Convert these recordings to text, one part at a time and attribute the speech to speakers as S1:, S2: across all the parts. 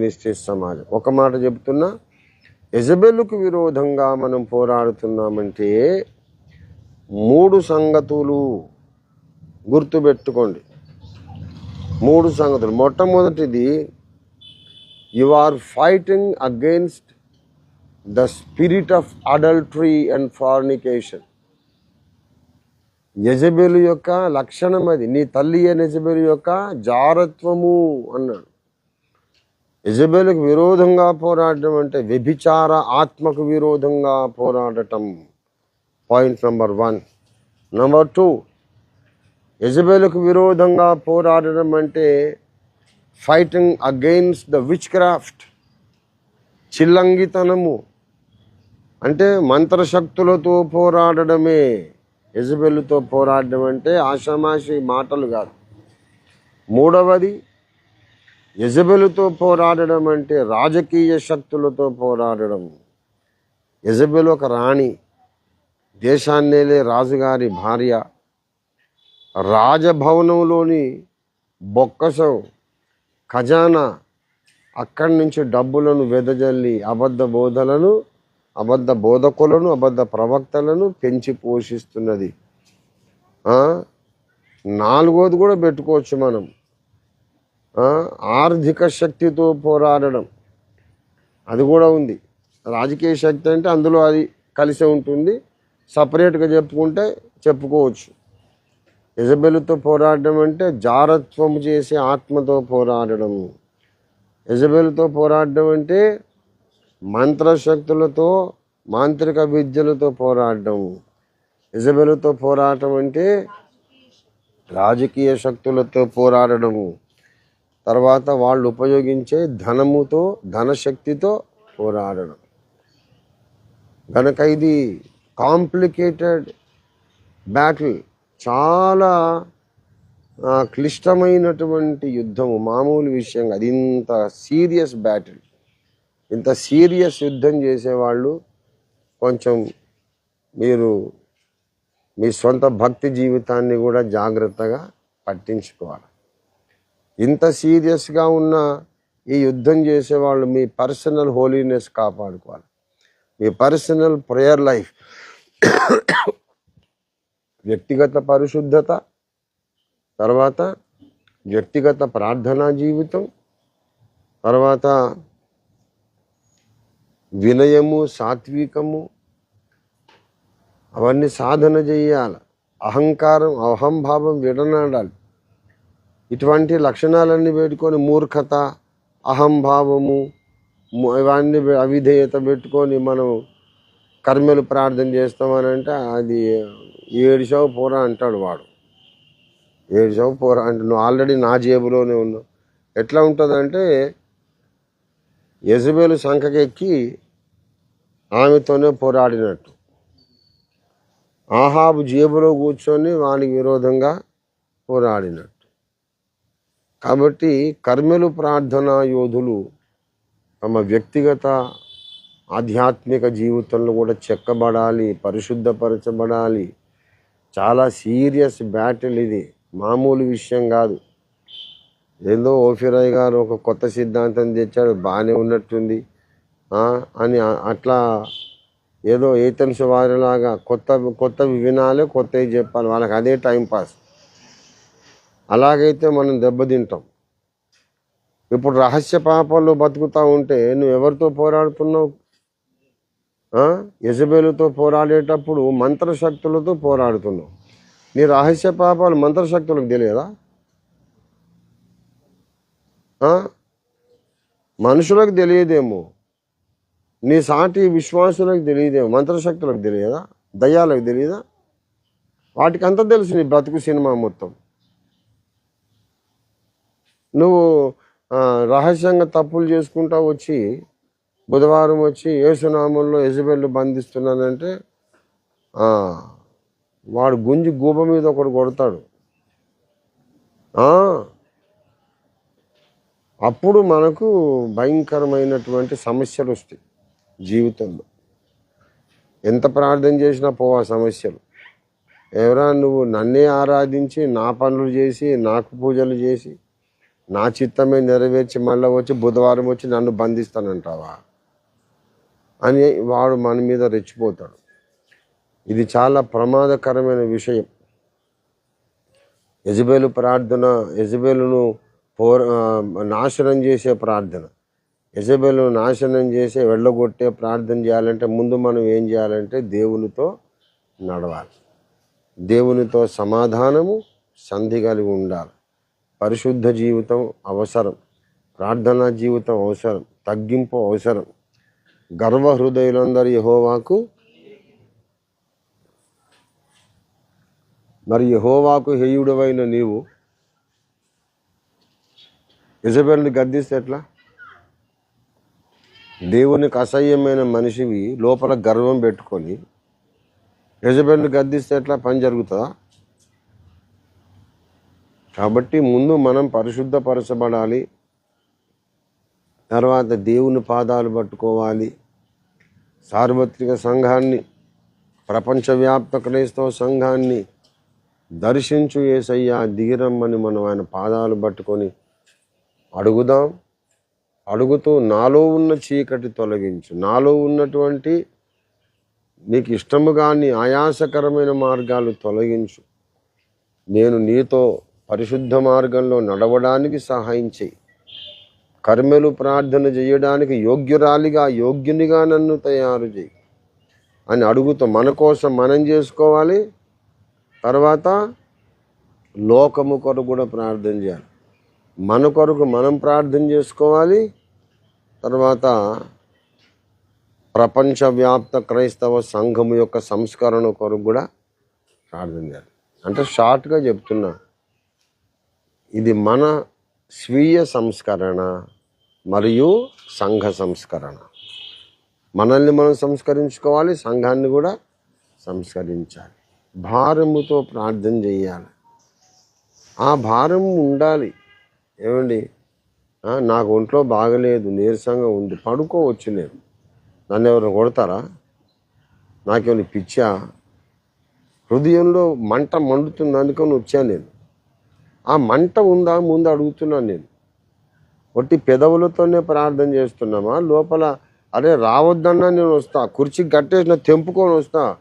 S1: Ministries సమాజం. ఒక మాట చెబుతున్నా ఎజబెల్కు విరోధంగా మనం పోరాడుతున్నామంటే మూడు సంగతులు గుర్తుపెట్టుకోండి. మూడు సంగతులు. మొట్టమొదటిది you are fighting against the spirit of adultery and fornication Jezebel యొక్క లక్షణం అది. నీ తల్లి అయిన యజబెలు యొక్క జారత్వము అన్నాడు. యజబెలకు విరోధంగా పోరాడటం అంటే వ్యభిచార ఆత్మకు విరోధంగా పోరాడటం. Point number one number two యజబెలకు విరోధంగా పోరాడడం అంటే fighting against the witchcraft చిల్లంగితనము. అంటే మంత్రశక్తులతో పోరాడడమే. యజబెలుతో పోరాడడం అంటే ఆషామాషి మాటలు కాదు. మూడవది యజబెలుతో పోరాడడం అంటే రాజకీయ శక్తులతో పోరాడడం. యజబెలు ఒక రాణి దేశాన్నేలే రాజుగారి భార్య. రాజభవనంలోని బొక్కసం ఖజానా అక్కడి నుంచి డబ్బులను వెదజల్లి అబద్ధ బోధలను అబద్ధ బోధకులను అబద్ధ ప్రవక్తలను పెంచి పోషిస్తున్నది. నాలుగోది కూడా పెట్టుకోవచ్చు మనం. ఆర్థిక శక్తితో పోరాడడం. అది కూడా ఉంది. రాజకీయ శక్తి అంటే అందులో అది కలిసి ఉంటుంది. సపరేట్గా చెప్పుకుంటే చెప్పుకోవచ్చు. యజబెలుతో పోరాడడం అంటే జారత్వం చేసే ఆత్మతో పోరాడడం. యజబెలుతో పోరాడడం అంటే మంత్రశక్తులతో మాంత్రిక విద్యలతో పోరాడడం. యజబెలుతో పోరాటం అంటే రాజకీయ శక్తులతో పోరాడడము తర్వాత వాళ్ళు ఉపయోగించే ధనముతో ధనశక్తితో పోరాడడం. కనుక ఇది కాంప్లికేటెడ్ బ్యాటిల్ చాలా క్లిష్టమైనటువంటి యుద్ధము మామూలు విషయం అది ఇంత సీరియస్ బ్యాటిల్ ఇంత సీరియస్ యుద్ధం చేసేవాళ్ళు కొంచెం మీరు మీ సొంత భక్తి జీవితాన్ని కూడా జాగ్రత్తగా పట్టించుకోవాలి. ఇంత సీరియస్గా ఉన్న ఈ యుద్ధం చేసేవాళ్ళు మీ పర్సనల్ హోలీనెస్ కాపాడుకోవాలి. మీ పర్సనల్ ప్రేయర్ లైఫ్. వ్యక్తిగత పరిశుద్ధత తర్వాత వ్యక్తిగత ప్రార్థనా జీవితం తర్వాత వినయము సాత్వికము అవన్నీ సాధన చేయాలి. అహంకారం అహంభావం విడనాడాలి. ఇటువంటి లక్షణాలన్నీ పెట్టుకొని మూర్ఖత అహంభావము ఇవన్నీ అవిధేయత పెట్టుకొని మనం కర్మలు ప్రార్థన చేస్తామనంటే అది ఏడుసావు పోరా అంటాడు వాడు. ఏడుసావు పోరా అంటే నువ్వు ఆల్రెడీ నా జేబులోనే ఉన్నావు. ఎట్లా ఉంటుందంటే యజబేలు సంఖకెక్కి ఆమెతోనే పోరాడినట్టు. ఆహాబు జేబులో కూర్చొని వానికి విరోధంగా పోరాడినట్టు. కాబట్టి కర్మెలు ప్రార్థనా యోధులు తమ వ్యక్తిగత ఆధ్యాత్మిక జీవితంలో కూడా చెక్కబడాలి పరిశుద్ధపరచబడాలి. చాలా సీరియస్ బ్యాటిల్ ఇది. మామూలు విషయం కాదు. ఏదో ఓఫిరాయ్ గారు ఒక కొత్త సిద్ధాంతం తెచ్చాడు బాగానే ఉన్నట్టుంది. అని అట్లా ఏదో ఏతెన్స్ వారిలాగా కొత్త కొత్తవి వినాలి కొత్తవి చెప్పాలి. వాళ్ళకి అదే టైంపాస్ అలాగైతే మనం దెబ్బతింటాం. ఇప్పుడు రహస్య పాపాల్లో బతుకుతా ఉంటే నువ్వు ఎవరితో పోరాడుతున్నావు? యజబేలుతో పోరాడేటప్పుడు మంత్రశక్తులతో పోరాడుతున్నావు. నీ రహస్య పాపాలు మంత్రశక్తులకు తెలియదా? మనుషులకు తెలియదేమో. నీ సాటి విశ్వాసులకు తెలియదేమో. మంత్రశక్తులకు తెలియదా? దయ్యాలకు తెలియదా? వాటికి అంతా తెలుసు నీ బ్రతుకు సినిమా మొత్తం. నువ్వు రహస్యంగా తప్పులు చేసుకుంటా వచ్చి బుధవారం వచ్చి ఏసునామంలో యజబెల్లు బంధిస్తున్నానంటే వాడు గుంజి గూబ మీద ఒకడు కొడతాడు. అప్పుడు మనకు భయంకరమైనటువంటి సమస్యలు వస్తాయి జీవితంలో. ఎంత ప్రార్థన చేసినా పోవా సమస్యలు. ఎవరా నువ్వు నన్నే ఆరాధించి నా పనులు చేసి నాకు పూజలు చేసి నా చిత్తమే నెరవేర్చి మళ్ళీ వచ్చి బుధవారం వచ్చి నన్ను బంధిస్తానంటావా? అని వాడు మన మీద రెచ్చిపోతాడు. ఇది చాలా ప్రమాదకరమైన విషయం. యజబేలు ప్రార్థన యజబేలును పోర నాశనం చేసే ప్రార్థన. యజబేలు నాశనం చేసే వెళ్ళగొట్టే ప్రార్థన చేయాలంటే ముందు మనం ఏం చేయాలంటే దేవునితో నడవాలి. దేవునితో సమాధానము సంధి కలిగి ఉండాలి. పరిశుద్ధ జీవితం అవసరం. ప్రార్థనా జీవితం అవసరం. తగ్గింపు అవసరం. గర్వహృదయులందరి యహోవాకు మరి యహోవాకు హేయుడవైన నీవు. యజబెల్ని గద్దిస్తే ఎట్లా? దేవునికి అసహ్యమైన మనిషివి లోపల గర్వం పెట్టుకొని యజబెల్ని గద్దిస్తే ఎట్లా? పని జరుగుతుందా? కాబట్టి ముందు మనం పరిశుద్ధపరచబడాలి. తర్వాత దేవుని పాదాలు పట్టుకోవాలి. సార్వత్రిక సంఘాన్ని ప్రపంచవ్యాప్త క్రైస్తవ సంఘాన్ని దర్శించు ఏసయ్యా దిగిరమ్మని మనం ఆయన పాదాలు పట్టుకొని అడుగుదాం. అడుగుతూ నాలో ఉన్న చీకటి తొలగించు. నాలో ఉన్నటువంటి నీకు ఇష్టము కాని ఆయాసకరమైన మార్గాలు తొలగించు. నేను నీతో పరిశుద్ధ మార్గంలో నడవడానికి సహాయం చేయి. కర్మెలు ప్రార్థన చేయడానికి యోగ్యురాలిగా యోగ్యునిగా నన్ను తయారు చేయి అని అడుగుతూ మన కోసం మనం చేసుకోవాలి. తర్వాత లోకము కొరకు కూడా ప్రార్థన చేయాలి. మన కొరకు మనం ప్రార్థన చేసుకోవాలి. తర్వాత ప్రపంచవ్యాప్త క్రైస్తవ సంఘము యొక్క సంస్కరణ కొరకు కూడా ప్రార్థన చేయాలి. అంటే షార్ట్గా చెప్తున్నా. ఇది మన స్వీయ సంస్కరణ మరియు సంఘ సంస్కరణ. మనల్ని మనం సంస్కరించుకోవాలి సంఘాన్ని కూడా సంస్కరించాలి. భారముతో ప్రార్థన చేయాలి. ఆ భారం ఉండాలి. ఏమండి? నాకు ఒంట్లో బాగలేదు నీరసంగా ఉంది పడుకోవచ్చు నేను. నన్ను ఎవరు కొడతారా? నాకేమైనా పిచ్చా? హృదయంలో మంట మండుతుంది అనుకొని వచ్చాను నేను. ఆ మంట ఉందా ముందు అడుగుతున్నాను నేను. ఒట్టి పెదవులతోనే ప్రార్థన చేస్తున్నామా? లోపల అరే రావద్దన్నా నేను వస్తా. కుర్చీ కట్టేసిన తెంపుకొని వస్తా.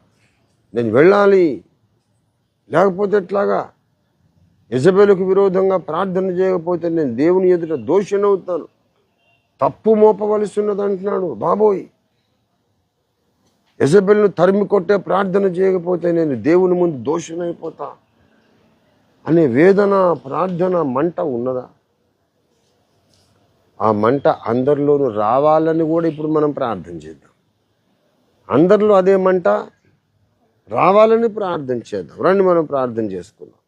S1: నేను వెళ్ళాలి. లేకపోతే ఎట్లాగా? యజబేలుకు విరోధంగా ప్రార్థన చేయకపోతే నేను దేవుని ఎదుట దోషినవుతాను. తప్పు మోపవలసి ఉన్నది అంటున్నాడు బాబోయ్. యజబెల్ను తరిమి కొట్టే ప్రార్థన చేయకపోతే నేను దేవుని ముందు దోషినైపోతా. అనే వేదన ప్రార్థన మంట ఉన్నదా? ఆ మంట అందరిలోనూ రావాలని కూడా ఇప్పుడు మనం ప్రార్థన చేద్దాం. అందరిలో అదే మంట రావాలని ప్రార్థన చేద్దాం. రండి మనం ప్రార్థన చేసుకుందాం.